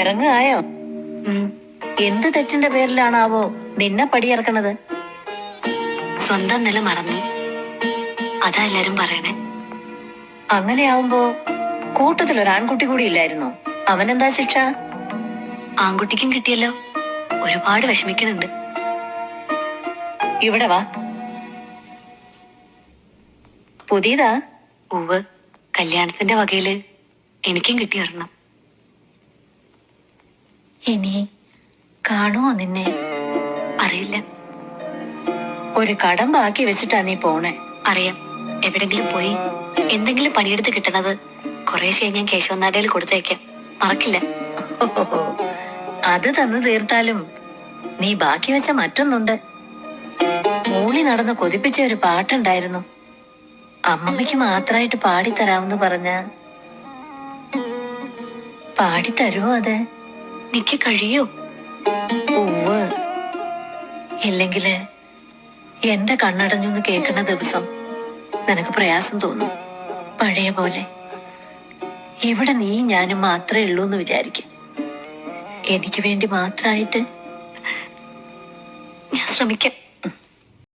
ഇറങ്ങായോ. എന്ത് തെറ്റിന്റെ പേരിലാണാവോ നിന്നെ പടിയിറക്കണത്? സ്വന്തം നില മറന്നു. അതാ എല്ലാരും പറയണേ. അങ്ങനെയാവുമ്പോ കൂട്ടത്തിൽ ഒരു ആൺകുട്ടി കൂടി ഇല്ലായിരുന്നോ? അവനെന്താ ശിക്ഷ? ആൺകുട്ടിക്കും കിട്ടിയല്ലോ. ഒരുപാട് വിഷമിക്കണുണ്ട് ഇവിടെ വാ. പുതിയതാ? ഉവ് കല്യാണത്തിന്റെ വകയിൽ എനിക്കും കിട്ടി ഒരെണ്ണം. ഇനി കാണുമോ നിന്നെ? അറിയില്ല. ഒരു കടം ബാക്കി വെച്ചിട്ടാ നീ പോണേ. അറിയാം. എവിടെങ്കിലും പോയി എന്തെങ്കിലും പണിയെടുത്ത് കിട്ടണത് കുറേശ്ശെ ഞാൻ കേശവനാടയിൽ കൊടുത്തേക്കാം. മറക്കില്ല. അത് തന്നു തീർത്താലും നീ ബാക്കി വെച്ച മറ്റൊന്നുണ്ട്. മൂളി നടന്ന് കൊതിപ്പിച്ച ഒരു പാട്ടുണ്ടായിരുന്നു. അമ്മമ്മയ്ക്ക് മാത്രമായിട്ട് പാടിത്തരാമെന്ന് പറഞ്ഞ പാടിത്തരുമോ അത്? എനിക്ക് കഴിയോ. ഉവ് ഇല്ലെങ്കിൽ എന്റെ കണ്ണടഞ്ഞൊന്ന് കേൾക്കുന്ന ദിവസം നിനക്ക് പ്രയാസം തോന്നും. പഴയ പോലെ. ഇവിടെ നീ ഞാനും മാത്രമേ ഉള്ളൂ എന്ന് വിചാരിക്കും. എനിക്ക് വേണ്ടി മാത്രമായിട്ട് ഞാൻ ശ്രമിക്കാം.